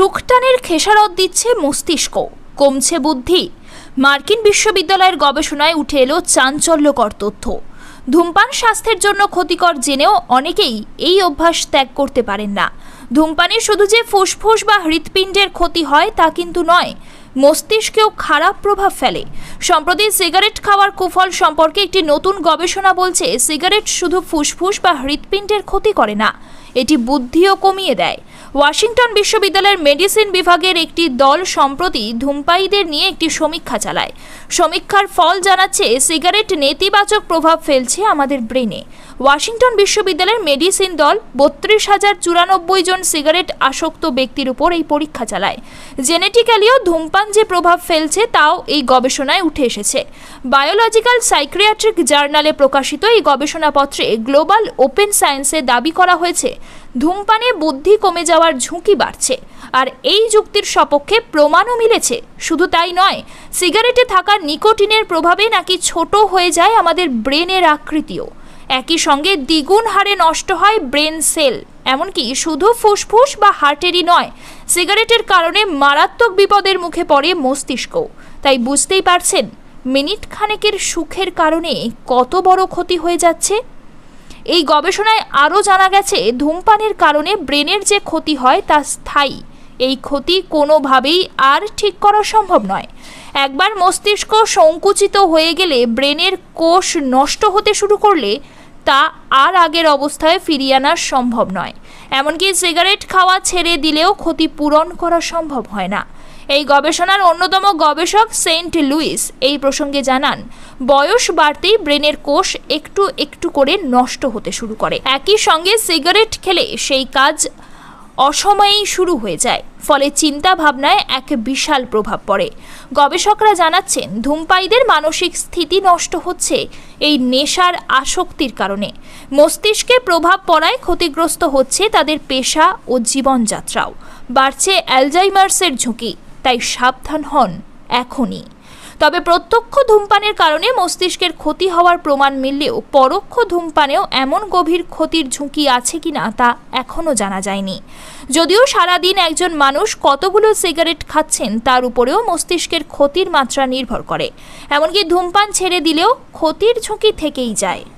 সুখটানের খেসারত দিচ্ছে মস্তিষ্ক। কমছে বুদ্ধি। মার্কিন বিশ্ববিদ্যালয়ের গবেষণায় উঠে এলো চাঞ্চল্যকর তথ্য। ধূমপান স্বাস্থ্যের জন্য ক্ষতিকর জেনেও অনেকেই এই অভ্যাস ত্যাগ করতে পারেন না। ধূমপানে শুধু যে ফুসফুস বা হৃৎপিণ্ডের ক্ষতি হয় তা কিন্তু নয়, মস্তিষ্কেও খারাপ প্রভাব ফেলে। সম্প্রতি সিগারেট খাওয়ার কুফল সম্পর্কে একটি নতুন গবেষণা বলছে, সিগারেট শুধু ফুসফুস বা হৃৎপিণ্ডের ক্ষতি করে না এটি বুদ্ধিও কমিয়ে দেয়। ওয়াশিংটন বিশ্ববিদ্যালয়ের মেডিসিন বিভাগের একটি দল সম্প্রতি ধূমপায়ীদের নিয়ে একটি সমীক্ষা চালায়। সমীক্ষার ফল জানাচ্ছে, সিগারেট নেতিবাচক প্রভাব ফেলছে আমাদের ব্রেনে ওয়াশিংটন বিশ্ববিদ্যালয়ের মেডিসিন দল বত্রিশ হাজার চুরানব্বই জন সিগারেট আসক্ত ব্যক্তির উপর এই পরীক্ষা চালায়। জেনেটিক্যালিও ধূমপান যে প্রভাব ফেলছে তাও এই গবেষণায় উঠে এসেছে। বায়োলজিক্যাল সাইক্রিয়াট্রিক জার্নালে প্রকাশিত এই গবেষণাপত্রে গ্লোবাল ওপেন সায়েন্সে দাবি করা হয়েছে ধূমপানে বুদ্ধি কমে যাওয়ার ঝুঁকি বাড়ছে। আর এই যুক্তির সপক্ষে প্রমাণও মিলেছে। শুধু তাই নয়, সিগারেটে থাকা নিকোটিনের প্রভাবে নাকি ছোট হয়ে যায় আমাদের ব্রেনের আকৃতিও। একই সঙ্গে দ্বিগুণ হারে নষ্ট হয় ব্রেন সেল। এমনকি শুধু ফুসফুস বা হার্টেরই নয়, সিগারেটের কারণে মারাত্মক বিপদের মুখে পড়ে মস্তিষ্ক। তাই বুঝতেই পারছেন, মিনিট খানেকের সুখের কারণে কত বড় ক্ষতি হয়ে যাচ্ছে। এই গবেষণায় আরও জানা গেছে, ধূমপানের কারণে ব্রেনের যে ক্ষতি হয় তা স্থায়ী। এই ক্ষতি কোনোভাবেই আর ঠিক করা সম্ভব নয়। একবার মস্তিষ্ক সংকুচিত হয়ে গেলে ব্রেনের কোষ নষ্ট হতে শুরু করলে তা আর আগের অবস্থায় ফিরিয়ে আনা সম্ভব নয়। এমনকি সিগারেট খাওয়া ছেড়ে দিলেও ক্ষতি পূরণ করা সম্ভব হয় না। এই গবেষণার অন্যতম গবেষক সেন্ট লুইস এই প্রসঙ্গে জানান, বয়স বাড়তেই ব্রেনের কোষ একটু একটু করে নষ্ট হতে শুরু করে। একই সঙ্গে সিগারেট খেলে সেই কাজ অসময়েই শুরু হয়ে যায়, ফলে চিন্তা ভাবনায় এক বিশাল প্রভাব পড়ে। গবেষকরা জানাচ্ছেন, ধূমপায়ীদের মানসিক স্থিতি নষ্ট হচ্ছে এই নেশার আসক্তির কারণে। মস্তিষ্কে প্রভাব পড়ায় ক্ষতিগ্রস্ত হচ্ছে তাদের পেশা ও জীবনযাত্রাও। বাড়ছে অ্যালজাইমার্সের ঝুঁকি। তাই সাবধান হন এখনই। তবে প্রত্যক্ষ ধূমপানের কারণে মস্তিষ্কের ক্ষতি হওয়ার প্রমাণ মিললেও পরোক্ষ ধূমপানেও এমন গভীর ক্ষতির ঝুঁকি আছে কিনা তা এখনও জানা যায়নি। যদিও সারাদিন একজন মানুষ কতগুলো সিগারেট খাচ্ছেন তার উপরেও মস্তিষ্কের ক্ষতির মাত্রা নির্ভর করে। এমনকি ধূমপান ছেড়ে দিলেও ক্ষতির ঝুঁকি থেকেই যায়।